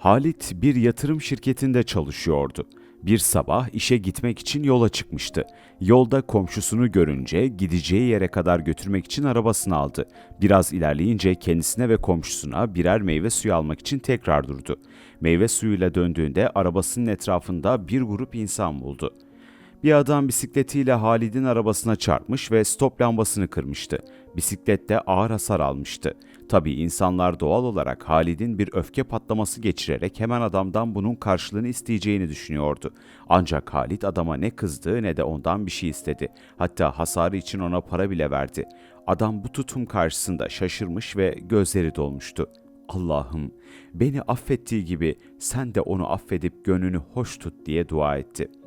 Halit bir yatırım şirketinde çalışıyordu. Bir sabah işe gitmek için yola çıkmıştı. Yolda komşusunu görünce gideceği yere kadar götürmek için arabasını aldı. Biraz ilerleyince kendisine ve komşusuna birer meyve suyu almak için tekrar durdu. Meyve suyuyla döndüğünde arabasının etrafında bir grup insan buldu. Bir adam bisikletiyle Halid'in arabasına çarpmış ve stop lambasını kırmıştı. Bisiklet de ağır hasar almıştı. Tabii insanlar doğal olarak Halid'in bir öfke patlaması geçirerek hemen adamdan bunun karşılığını isteyeceğini düşünüyordu. Ancak Halid adama ne kızdı ne de ondan bir şey istedi. Hatta hasarı için ona para bile verdi. Adam bu tutum karşısında şaşırmış ve gözleri dolmuştu. Allah'ım beni affettiği gibi sen de onu affedip gönlünü hoş tut diye dua etti.''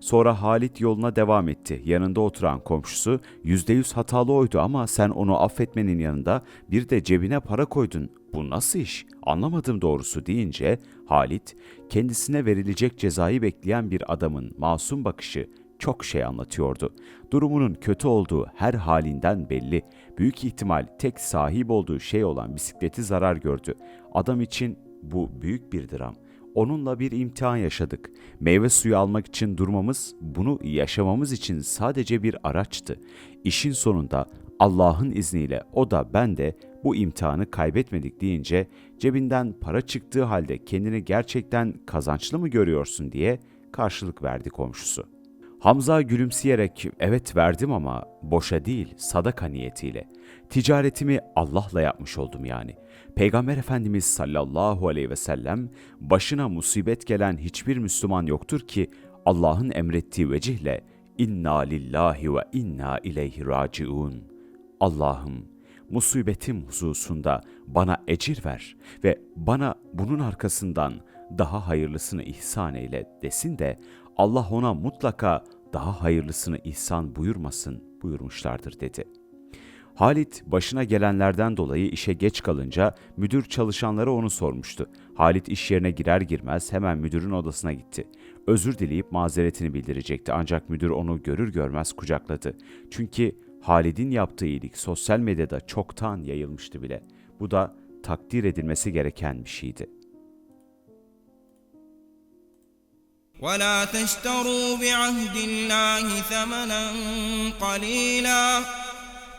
Sonra Halit yoluna devam etti. Yanında oturan komşusu %100 hatalı oydu ama sen onu affetmenin yanında bir de cebine para koydun. Bu nasıl iş? Anlamadım doğrusu deyince Halit kendisine verilecek cezayı bekleyen bir adamın masum bakışı çok şey anlatıyordu. Durumunun kötü olduğu her halinden belli. Büyük ihtimal tek sahip olduğu şey olan bisikleti zarar gördü. Adam için bu büyük bir dram. Onunla bir imtihan yaşadık. Meyve suyu almak için durmamız, bunu yaşamamız için sadece bir araçtı. İşin sonunda Allah'ın izniyle o da ben de bu imtihanı kaybetmedik deyince cebinden para çıktığı halde kendini gerçekten kazançlı mı görüyorsun diye karşılık verdi komşusu. Hamza gülümseyerek evet verdim ama boşa değil sadaka niyetiyle. Ticaretimi Allah'la yapmış oldum yani. Peygamber Efendimiz sallallahu aleyhi ve sellem başına musibet gelen hiçbir Müslüman yoktur ki Allah'ın emrettiği vecihle inna lillahi ve inna ileyhi raciun. Allah'ım musibetim hususunda bana ecir ver ve bana bunun arkasından daha hayırlısını ihsan eyle desin de Allah ona mutlaka daha hayırlısını ihsan buyurmasın buyurmuşlardır dedi. Halit başına gelenlerden dolayı işe geç kalınca müdür çalışanlara onu sormuştu. Halit iş yerine girer girmez hemen müdürün odasına gitti. Özür dileyip mazeretini bildirecekti ancak müdür onu görür görmez kucakladı. Çünkü Halid'in yaptığı iyilik sosyal medyada çoktan yayılmıştı bile. Bu da takdir edilmesi gereken bir şeydi. ولا تشتروا بعهد الله ثمنا قليلا.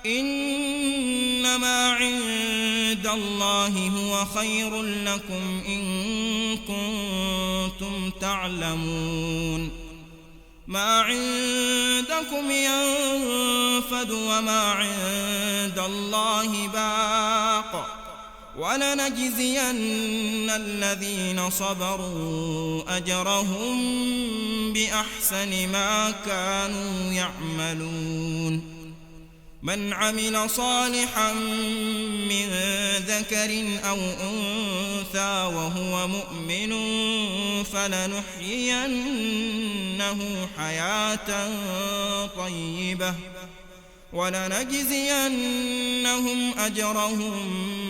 إنما عند الله هو خير لكم إن كنتم تعلمون. ما عندكم ينفد وما عند الله باق. ولنجزين الذين صبروا أجرهم بأحسن ما كانوا يعملون. من عمل صالحا من ذكر أو أنثى وهو مؤمن فلنحيينه حياة طيبة. ولنجزينهم أجرهم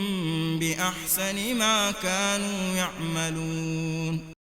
بأحسن ما كانوا يعملون.